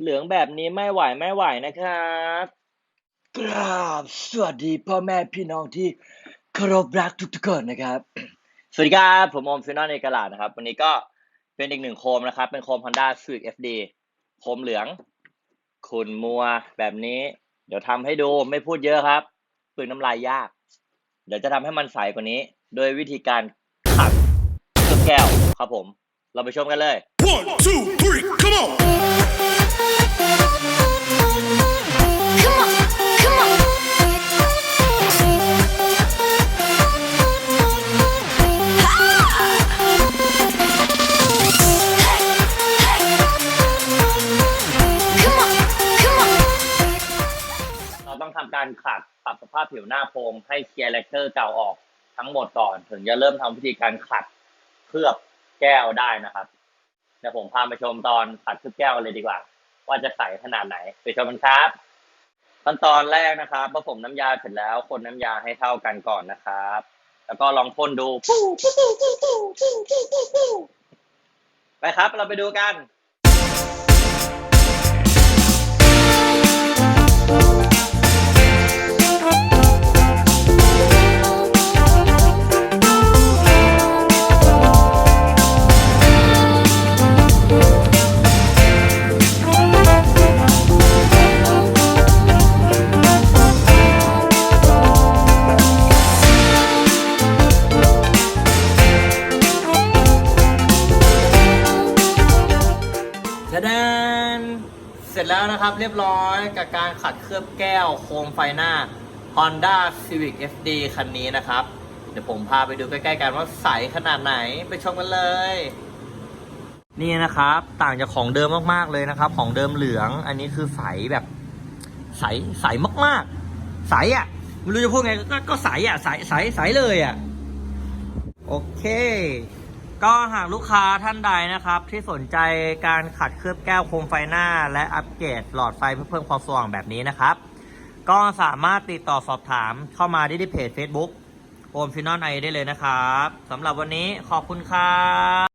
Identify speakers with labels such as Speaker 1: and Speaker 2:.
Speaker 1: เหลืองแบบนี้ไม่ไหวไม่ไหวนะครับ
Speaker 2: กราบสวัสดีพ่อแม่พี่น้องที่เคารพรักทุกๆคนนะครับ
Speaker 1: สวัสดีครับผมโอมฟินอลในกระลาดนะครับ วันนี้ก็เป็นอีกหนึ่งโคมนะครับ เป็นโคม Honda Civic FD โคมเหลืองขุนมัวแบบนี้ เดี๋ยวทำให้ดูไม่พูดเยอะครับปลืนน้ำลายยาก เดี๋ยวจะทำให้มันใสกว่านี้ โดยวิธีการขัดเคลือบแก้วครับผม เราไปชมกันเลย
Speaker 3: One, two, three, come on!
Speaker 1: การขัดปรับสภาพผิวหน้าโฟมให้เคลียร์เลคเตอร์เก่าออกทั้งหมดก่อน ถึงจะเริ่มทำวิธีการขัดเคลือบแก้วได้นะครับเดี๋ยวผมพาไปชมตอนขัดเคลือบแก้วกันเลยดีกว่า ว่าจะใสขนาดไหนไปชมกันครับขั้นตอนแรกนะครับผสมน้ำยาเสร็จแล้วคนน้ำยาให้เท่ากันก่อนนะครับ แล้วก็ลองพ่นดูไปครับ เราไปดูกันะดานเสร็จแล้วนะครับเรียบร้อยกับการขัดเคลือบแก้วโคมไฟหน้า Honda Civic FD คันนี้นะครับ เดี๋ยวผมพาไปดูใกล้ๆกันว่าใสขนาดไหนไปชมกันเลย นี่นะครับ ต่างจากของเดิมมากๆเลยนะครับ ของเดิมเหลืองอันนี้คือใสแบบใสใสมากๆ ใสอะไม่รู้จะพูดไงก็ก็ใสอะใสใสใสเลยอะ โอเค ก็หากลูกค้าท่านใดนะครับ ที่สนใจการขัดเคลือบแก้วโคมไฟหน้า และอัปเกรดหลอดไฟเพื่อเพิ่มความสว่างแบบนี้นะครับ ก็สามารถติดต่อสอบถามเข้ามาได้ที่เพจ Facebook โอมฟินอลไอได้เลยนะครับสำหรับวันนี้ขอบคุณครับ